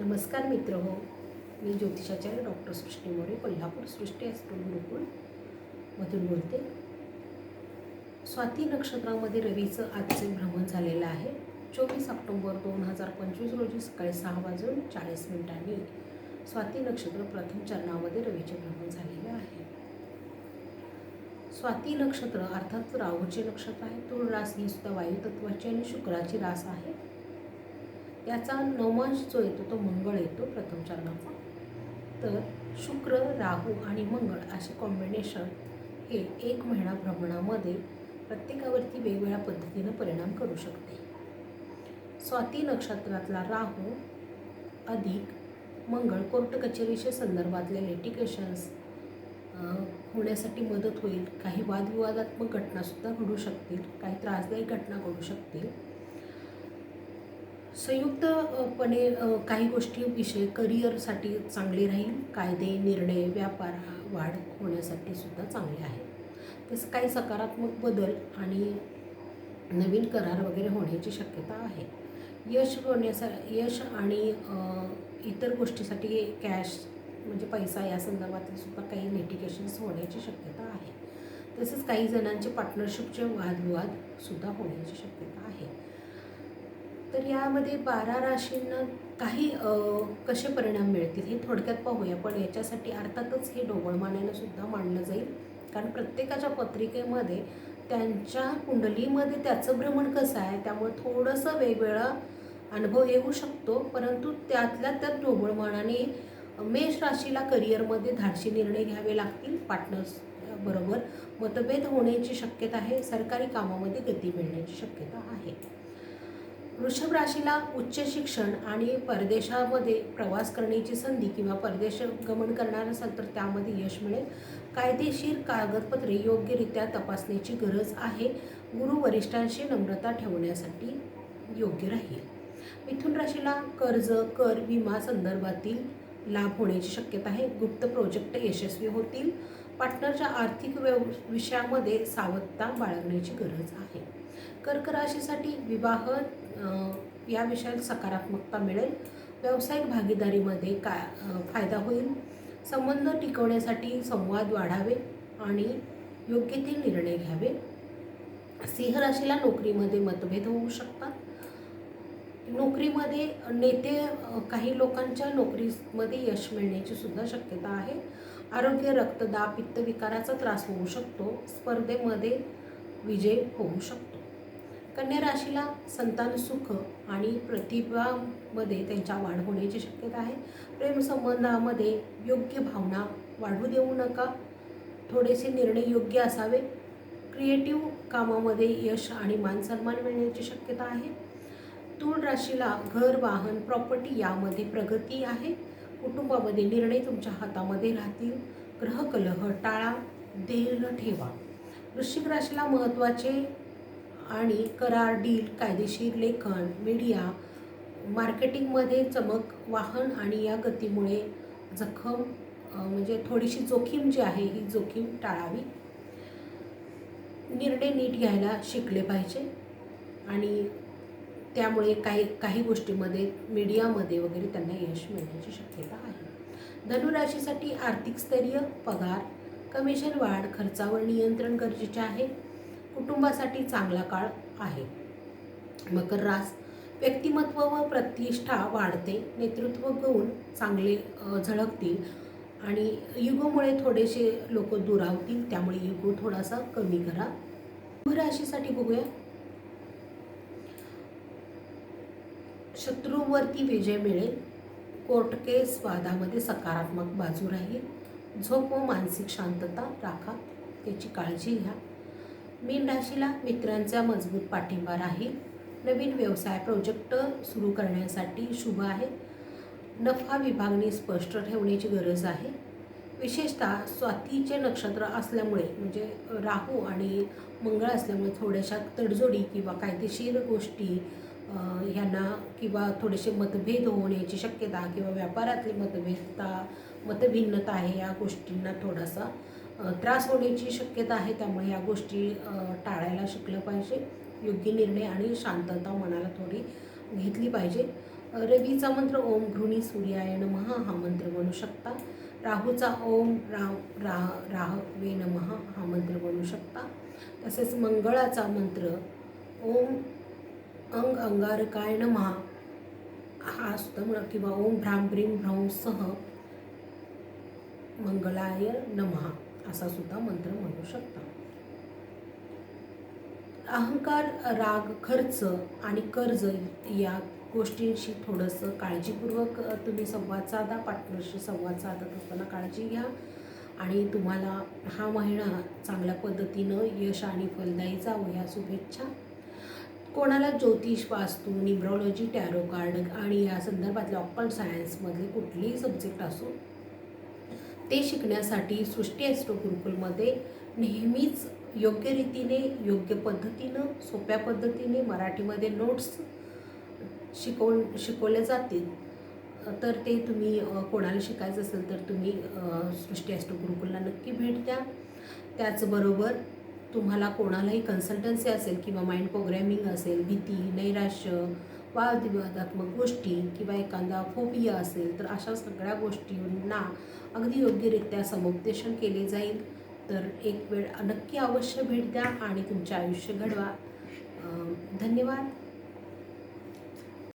नमस्कार मित्र हो मी ज्योतिषाचार्य डॉक्टर सृष्टी मोरे कोल्हापूर सृष्टी ॲस्ट्रो गुरुकुल मधून बोलते. स्वाती नक्षत्रामध्ये रवीचं आजचे भ्रमण झालेलं आहे. चोवीस ऑक्टोंबर दोन हजार पंचवीस रोजी सकाळी सहा वाजून चाळीस मिनिटांनी स्वाती नक्षत्र प्रथम चरणामध्ये रवीचे भ्रमण झालेलं आहे. स्वाती नक्षत्र अर्थात राहूचे नक्षत्र आहे. तुळ रास ही सुद्धा वायुतत्वाची आणि शुक्राची रास आहे. याचा नवमांश जो येतो तो मंगळ येतो प्रथम चरणाचा. तर शुक्र राहू आणि मंगळ असे कॉम्बिनेशन हे एक महिना भ्रमणामध्ये प्रत्येकावरती वेगवेगळ्या पद्धतीनं परिणाम करू शकते. स्वाती नक्षत्रातला राहू अधिक मंगळ. कोर्ट कचेरीच्या संदर्भातले लिटिगेशन्स होण्यासाठी मदत होईल. काही वादविवादात्मक घटनासुद्धा घडू शकतील. काही त्रासदायक घटना घडू शकतील. संयुक्तपणे काही गोष्टी विषय करिअरसाठी चांगले राहील. कायदे निर्णय व्यापार वाढ होण्यासाठी सुद्धा चांगले आहे तसं काही सकारात्मक बदल आणि नवीन करार वगैरे होण्याची शक्यता आहे. यश होण्यासा यश आणि इतर गोष्टीसाठी कॅश म्हणजे पैसा या संदर्भातील सुद्धा काही लिटिगेशन्स होण्याची शक्यता आहे. तसंच काही जणांचे पार्टनरशिपचे वादविवाद सुद्धा होण्याची शक्यता आहे. तर यामध्ये बारा राशींना काही कसे परिणाम मिळतील हे थोडक्यात पाहूया. पण याच्यासाठी अर्थातच हे ढोबळमानानं सुद्धा मांडलं जाईल. कारण प्रत्येकाच्या पत्रिकेमध्ये त्यांच्या कुंडलीमध्ये त्याचं भ्रमण कसं आहे त्यामुळे थोडंसं वेगवेगळा अनुभव येऊ शकतो. परंतु त्यातल्या त्यात ढोबळमानाने मेष राशीला करिअरमध्ये धाडशी निर्णय घ्यावे लागतील पार्टनर्स बरोबर. मतभेद होण्याची शक्यता आहे सरकारी कामामध्ये गती मिळण्याची शक्यता आहे. वृषभ राशीला उच्च शिक्षण आणि परदेशामध्ये प्रवास करण्याची संधी किंवा परदेश गमन करणार असाल तर त्यामध्ये यश मिळेल. कायदेशीर कागदपत्रे योग्यरित्या तपासण्याची गरज आहे. गुरु वरिष्ठांशी नम्रता ठेवण्यासाठी योग्य राहील. मिथुन राशीला कर्ज कर विमा संदर्भातील लाभ होण्याची शक्यता आहे. गुप्त प्रोजेक्ट यशस्वी होतील. पार्टनरच्या आर्थिक व्यव विषयामध्ये सावधता बाळगण्याची गरज आहे. कर्क राशीसाठी विवाह या विषयात सकारात्मकता मिळेल. व्यावसायिक भागीदारीमध्ये काय फायदा होईल. संबंध टिकवण्यासाठी संवाद वाढावे आणि योग्य ते निर्णय घ्यावे. सिंह राशीला नोकरीमध्ये मतभेद होऊ शकतात. नोकरीमध्ये नेते काही लोकांच्या नोकरीमध्ये यश मिळण्याची सुद्धा शक्यता आहे. आरोग्य रक्तदाब पित्तविकाराचा त्रास होऊ शकतो. स्पर्धेमध्ये विजय होऊ शकतो. कन्या राशीला संतान सुख आणि प्रतिभामध्ये त्यांच्या वाढ होण्याची शक्यता आहे. प्रेमसंबंधामध्ये योग्य भावना वाढू देऊ नका. थोडेसे निर्णय योग्य असावे. क्रिएटिव्ह कामामध्ये यश आणि मानसन्मान मिळण्याची शक्यता आहे. तूळ राशीला घर वाहन प्रॉपर्टी यामध्ये प्रगती आहे. कुटुंबामध्ये निर्णय तुमच्या हातामध्ये राहतील. ग्रहकलह टाळा धैर्य ठेवा. वृश्चिक राशीला महत्त्वाचे आणि करार डील कायदेशीर लेखन मीडिया मार्केटिंगमध्ये चमक वाहन आणि या गतीमुळे जखम म्हणजे थोडीशी जोखीम जी आहे ही जोखीम टाळावी. निर्णय नीट घ्यायला शिकले पाहिजे आणि त्यामुळे काही काही गोष्टीमध्ये मीडियामध्ये वगैरे त्यांना यश मिळण्याची शक्यता आहे. धनुराशीसाठी आर्थिक स्थैर्य पगार कमिशन वाढ खर्चावर नियंत्रण गरजेचे आहे. कुटुंबासाठी चांगला काळ आहे. मकर रास व्यक्तिमत्व व प्रतिष्ठा वाढते नेतृत्व गुण चांगले झळकतील आणि युगोमुळे थोडेसे लोक दुरावतील त्यामुळे युगो थोडासा कमी करा. राशीसाठी बघूया. शत्रूवरती विजय मिळेल. कोर्ट केस वादामध्ये सकारात्मक बाजू राहील. झोप व मानसिक शांतता राखा. त्याची काळजी घ्या. मीन राशीला मित्रांचा मजबूत पाठिंबा राहील. नवीन व्यवसाय प्रोजेक्ट सुरू करण्यासाठी शुभ आहे. नफा विभागणी स्पष्ट ठेवण्याची गरज आहे. विशेषतः स्वातीचे नक्षत्र असल्यामुळे म्हणजे राहू आणि मंगळ असल्यामुळे थोड्याशा तडजोडी किंवा कायदेशीर गोष्टी ह्यांना किंवा थोडेसे मतभेद होण्याची शक्यता किंवा व्यापारातली मतभेदता मतभिन्नता आहे या गोष्टींना थोडासा त्रास होण्याची शक्यता आहे त्यामुळे या गोष्टी टाळायला शिकलं पाहिजे. योग्य निर्णय आणि शांतता मनाला थोडी घेतली पाहिजे. रवीचा मंत्र ओम घृणी सूर्याय नमः हा मंत्र म्हणू शकता. राहूचा ओम राह राह राहवे नमः हा मंत्र म्हणू शकता. तसेच मंगळाचा मंत्र ओम अंग अंगारकाय नमः हा सुद्धा म्हणा किंवा ओम भ्राम भ्रीम भ्रौं सह मंगलाय नमः. असा सुद्धा मंत्र म्हणू शकता. अहंकार राग खर्च आणि कर्ज या गोष्टींशी थोडंसं काळजीपूर्वक तुम्ही संवाद साधा पार्टनरशी संवाद साधत असताना काळजी घ्या आणि तुम्हाला हा महिना चांगल्या पद्धतीनं यश आणि फलदायी जावं ह्या शुभेच्छा. कोणाला ज्योतिष वास्तू न्यूमरॉलॉजी टॅरो कार्ड आणि या संदर्भातले ऑक्कल सायन्समधले कुठलेही सब्जेक्ट असो ते शिकण्यासाठी सृष्टी ॲस्ट्रो गुरुकुलमध्ये नेहमीच योग्य रीतीने योग्य पद्धतीनं सोप्या पद्धतीने मराठीमध्ये नोट्स शिकवून शिकवले जातील. तर ते तुम्ही कोणाला शिकायचं असेल तर तुम्ही सृष्टी ॲस्ट्रो गुरुकुलला नक्की भेट द्या. त्याचबरोबर तुम्हाला कोणालाही कन्सल्टन्सी असेल किंवा माइंड प्रोग्रॅमिंग असेल भीती नैराश्य वादविवादात्मक गोष्टी किंवा एखादा फोबिया असेल तर अशा सगळ्या गोष्टींना अगदी योग्यरित्या समुपदेशन केले जाईल. तर एक वेळ नक्की अवश्य भेट द्या आणि तुमचे आयुष्य घडवा. धन्यवाद.